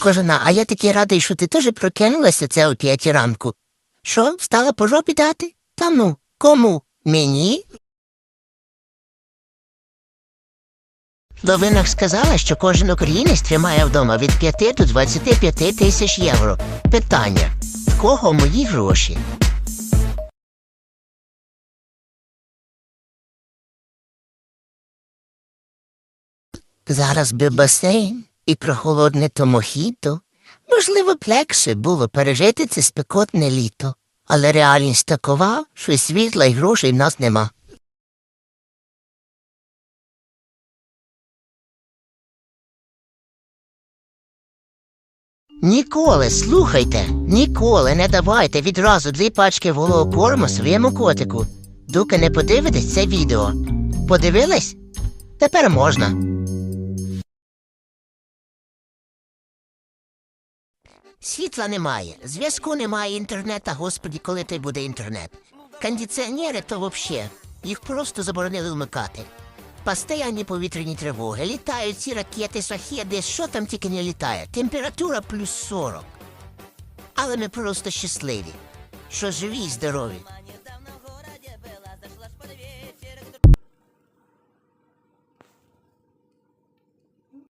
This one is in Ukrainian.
Кожана, а я такий радий, що ти теж прокинулася це о п'ятій ранку. Що, встала по жопі дати? Та ну, кому? Мені? В новинах сказала, що кожен українець тримає вдома від 5 до 25 тисяч євро. Питання. В кого мої гроші? Зараз би басейн і прохолодне то мохіто. Можливо, б легше було пережити це спекотне літо. Але реальність такова, що світла й грошей в нас нема. Ніколи, слухайте, ніколи не давайте відразу дві пачки голого корму своєму котику, доки не подивитесь це відео. Подивились? Тепер можна. Світла немає, зв'язку немає інтернета, господі, коли той буде інтернет. Кондиціонери то взагалі. їх просто заборонили вмикати. Постоянні повітряні тривоги, літають ці ракети, сахіди, що там тільки не літає. Температура плюс 40. Але ми просто щасливі, що живі й здорові.